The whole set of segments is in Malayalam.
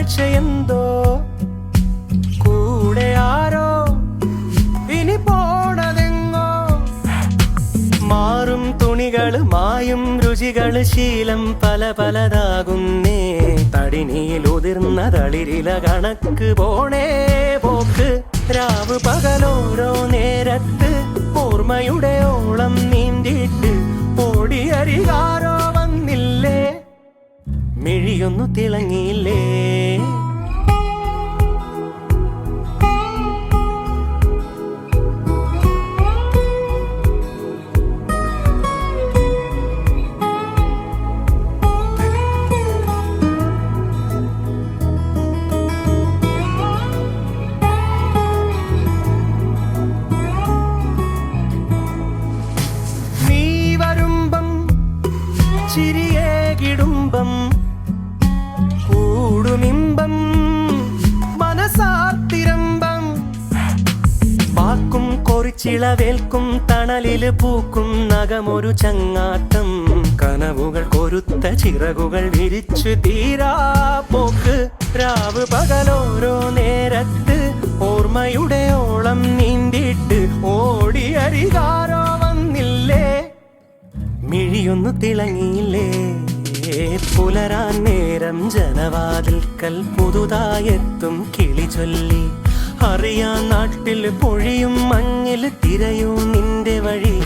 കാഴ്ചയെന്തോ കൂടെ ആരോ ഇനി പോണതെങ്ങോ? മാറും തുണികൾ മായും രുചികൾ ശീലം പല പലതാകുന്നേ. തടിനീൽ ഉതിർന്ന തളിരില കണക്ക് പോണേ പോക്ക്. രാവ് പകലോരോ നേരത്ത് ഓർമ്മയുടെ ഓളം നീന്തിയിട്ട് ഓടിയരികാരോ വന്നില്ലേ? മിഴിയൊന്നു തിളങ്ങിയില്ലേ? ചിരിയേ കിടുമ്പം കൂടുമിമ്പം മനസാത്തിരമ്പം വാക്കും കൊറിച്ചിളവേൽക്കും തണലിൽ പൂക്കും നഗമൊരു ചങ്ങാത്തം. കനവുകൾ കൊരുത്ത ചിറകുകൾ വിരിച്ചു തീരാ പോക്ക്. രാവ് പകലോരോ നേരത്ത് ഓർമ്മയുടെ ഓളം നീന്തിയിട്ട് പുലരാൻ നേരം ജനവാതിൽക്കൽ പുതുതായെത്തും കിളി ചൊല്ലി. അറിയാൻ നാട്ടിൽ പൊഴിയും മഞ്ഞിൽ തിരയൂ നിന്റെ വഴി.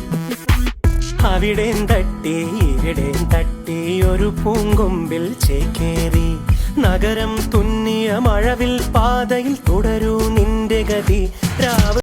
അവിടേം തട്ടി ഇവിടേം തട്ടി ഒരു പൂങ്കൊമ്പിൽ ചേക്കേറി. നഗരം തുന്നിയ മഴവിൽ പാതയിൽ തുടരൂ നിന്റെ ഗതി.